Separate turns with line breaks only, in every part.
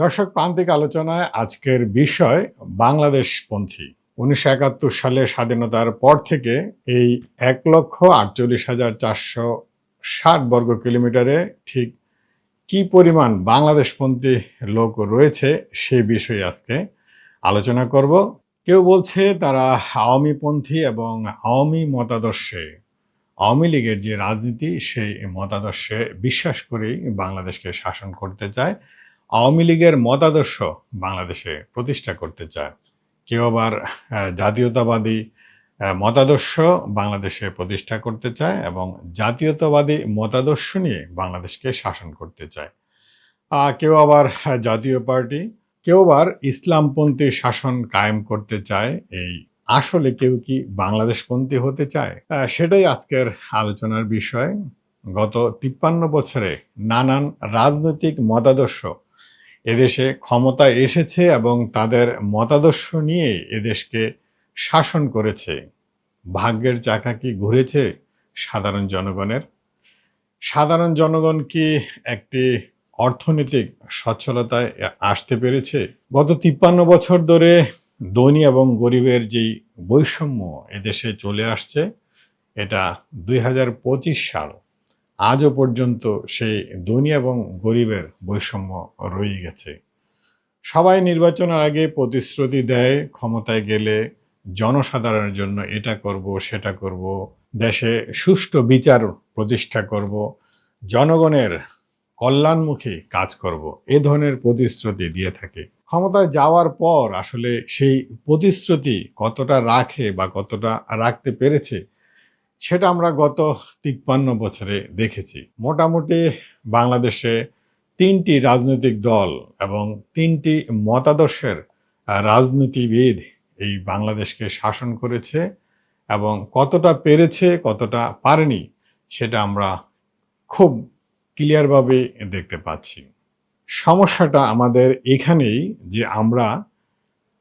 দর্শক প্রান্তিক আলোচনায় আজকের বিষয় বাংলাদেশপন্থী। উনিশশো একাত্তর সালে স্বাধীনতার পর থেকে এই এক লক্ষ আটচল্লিশ হাজার চারশো ষাট বর্গ কিলোমিটারে ঠিক কি পরিমাণ বাংলাদেশপন্থী লোক রয়েছে সেই বিষয়ে আজকে আলোচনা করব। কেউ বলছে তারা আওয়ামীপন্থী এবং আওয়ামী মতাদর্শে, আওয়ামী লীগের যে রাজনীতি, সেই মতাদর্শে বিশ্বাস করেই বাংলাদেশকে শাসন করতে চায়। আওয়ামী লীগের মতাদর্শ বাংলাদেশে প্রতিষ্ঠা করতে চায়। কেউ আবার জাতীয়তাবাদী মতাদর্শ বাংলাদেশে প্রতিষ্ঠা করতে চায় এবং জাতীয়তাবাদী মতাদর্শ নিয়ে বাংলাদেশকে শাসন করতে চায়। কেউ আবার জাতীয় পার্টি, কেউ আবার ইসলামপন্থী শাসন কায়েম করতে চায়। এই আসলে কেউ কি বাংলাদেশপন্থী হতে চায়? সেটাই আজকের আলোচনার বিষয়। গত তিপ্পান্ন বছরে নানান রাজনৈতিক মতাদর্শ এদেশে ক্ষমতায় এসেছে এবং তাদের মতাদর্শ নিয়ে এদেশকে শাসন করেছে। ভাগ্যের চাকা কি ঘুরেছে সাধারণ জনগণের? সাধারণ জনগণ কি একটি অর্থনৈতিক সচ্ছলতায় আসতে পেরেছে? গত তিপ্পান্ন বছর ধরে ধনী এবং গরিবের যেই বৈষম্য এদেশে চলে আসছে, এটা দুই হাজার পঁচিশ সাল আজও পর্যন্ত সেই ধনী এবং গরিবের বৈষম্য রয়ে গেছে। সবাই নির্বাচনের আগে প্রতিশ্রুতি দেয়, ক্ষমতায় গেলে জনসাধারণের জন্য এটা করব, সেটা করব, দেশে সুষ্ঠু বিচার প্রতিষ্ঠা করব, জনগণের কল্যাণমুখী কাজ করব, এ ধরনের প্রতিশ্রুতি দিয়ে থাকে। ক্ষমতায় যাওয়ার পর আসলে সেই প্রতিশ্রুতি কতটা রাখে বা কতটা রাখতে পেরেছে সেটা আমরা গত তিপ্পান্ন বছরে দেখেছি। মোটামুটি বাংলাদেশে তিনটি রাজনৈতিক দল এবং তিনটি মতাদর্শের রাজনীতিবিদ এই বাংলাদেশকে শাসন করেছে এবং কতটা পেরেছে, কতটা পারেনি, সেটা আমরা খুব ক্লিয়ারভাবে দেখতে পাচ্ছি। সমস্যাটা আমাদের এখানেই যে আমরা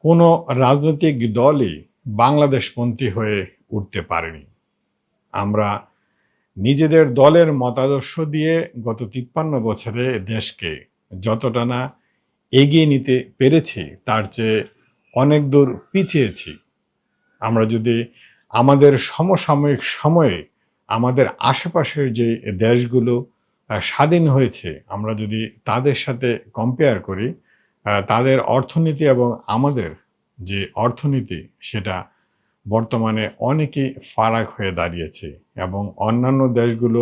কোনো রাজনৈতিক দলই বাংলাদেশপন্থী হয়ে উঠতে পারেনি। আমরা নিজেদের দলের মতাদর্শ দিয়ে গত তিপ্পান্ন বছরে দেশকে যতটা না এগিয়ে নিতে পেরেছি, তার চেয়ে অনেক দূর পিছিয়েছি। আমরা যদি আমাদের সমসাময়িক সময়ে আমাদের আশেপাশের যে দেশগুলো স্বাধীন হয়েছে, আমরা যদি তাদের সাথে কম্পেয়ার করি তাদের অর্থনীতি এবং আমাদের যে অর্থনীতি, সেটা বর্তমানে অনেকই ফারাক হয়ে দাঁড়িয়েছে এবং অন্যান্য দেশগুলো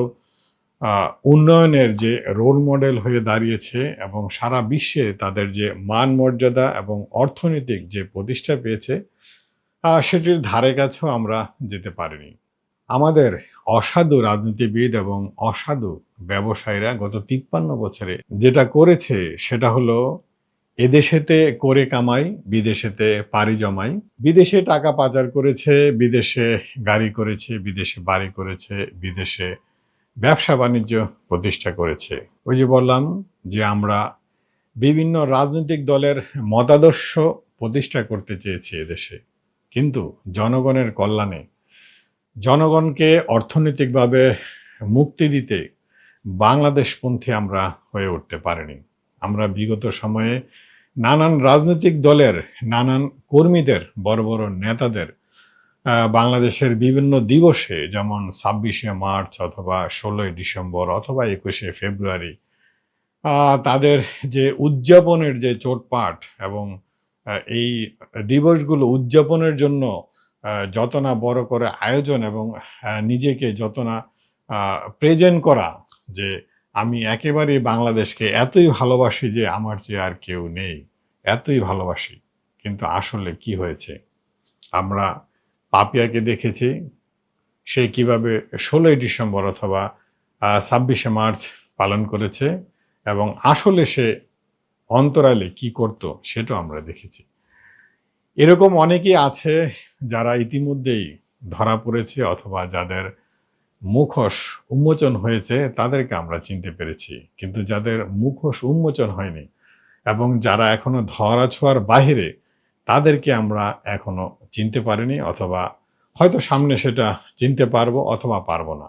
উন্নয়নের যে রোল মডেল হয়ে দাঁড়িয়েছে এবং সারা বিশ্বে তাদের যে মান মর্যাদা এবং অর্থনৈতিক যে প্রতিষ্ঠা পেয়েছে সেটির ধারে কাছেও আমরা যেতে পারিনি। আমাদের অসাধু রাজনীতিবিদ এবং অসাধু ব্যবসায়ীরা গত তিপ্পান্ন বছরে যেটা করেছে সেটা হলো এদেশেতে করে কামাই, বিদেশেতে পাড়ি জমাই। বিদেশে টাকা পাচার করেছে, বিদেশে গাড়ি করেছে, বিদেশে বাড়ি করেছে, বিদেশে ব্যবসা বাণিজ্য প্রতিষ্ঠা করেছে। ওই যে বললাম যে আমরা বিভিন্ন রাজনৈতিক দলের মতাদর্শ প্রতিষ্ঠা করতে চেয়েছি এদেশে। কিন্তু জনগণের কল্যাণে, জনগণকে অর্থনৈতিকভাবে মুক্তি দিতে বাংলাদেশপন্থী আমরা হয়ে উঠতে পারিনি। আমরা বিগত সময়ে নানান রাজনৈতিক দলের, নানান কর্মীদের, বড় বড় নেতাদের বাংলাদেশের বিভিন্ন দিবসে, যেমন ছাব্বিশে মার্চ অথবা ষোলোই ডিসেম্বর অথবা একুশে ফেব্রুয়ারি তাদের যে উদযাপনের যে চোটপাট এবং এই দিবসগুলো উদযাপনের জন্য যত না বড় করে আয়োজন এবং নিজেকে যত না প্রেজেন্ট করা যে আমি একেবারেই বাংলাদেশকে এতই ভালোবাসি যে আমার চেয়ে আর কেউ নেই। এতই ভালোবাসি। কিন্তু আসলে কি হয়েছে? আমরা পাপিয়াকে দেখেছি। সে কীভাবে ষোলোই ডিসেম্বর অথবা ছাব্বিশে মার্চ পালন করেছে এবং আসলে সে অন্তরালে কি করত সেটাও আমরা দেখেছি। এরকম অনেকেই আছে যারা ইতিমধ্যেই ধরা পড়েছে অথবা যাদের মুখোশ উন্মোচন হয়েছে, তাদেরকে আমরা চিনতে পেরেছি। কিন্তু যাদের মুখোশ উন্মোচন হয়নি এবং যারা এখনও ধরা ছোঁয়ার বাহিরে, তাদেরকে আমরা এখনও চিনতে পারিনি অথবা হয়তো সামনে সেটা চিনতে পারব অথবা পারব না।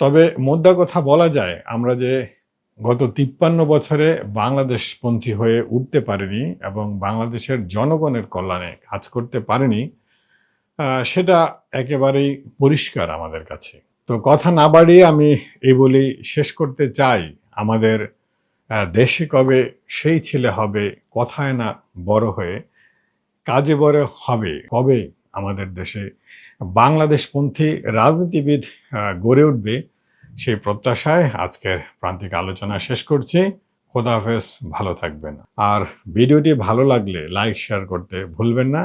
তবে মোদ্দা কথা বলা যায়, আমরা যে গত তিপ্পান্ন বছরে বাংলাদেশপন্থী হয়ে উঠতে পারিনি এবং বাংলাদেশের জনগণের কল্যাণে কাজ করতে পারেনি সেটা একেবারেই পরিষ্কার আমাদের কাছে। তো কথা না বাড়িয়ে আমি এই বলেই শেষ করতে চাই, আমাদের দেশে কবে সেই ছেলে হবে, কথায় না বড় হয়ে কাজে বড় হবে, কবে আমাদের দেশে বাংলাদেশপন্থী রাজনীতিবিদ গড়ে উঠবে সেই প্রত্যাশায় আজকের প্রান্তিক আলোচনা শেষ করছি। খোদাহাফেজ ভালো থাকবেন। আর ভিডিওটি ভালো লাগলে লাইক, শেয়ার করতে ভুলবেন না।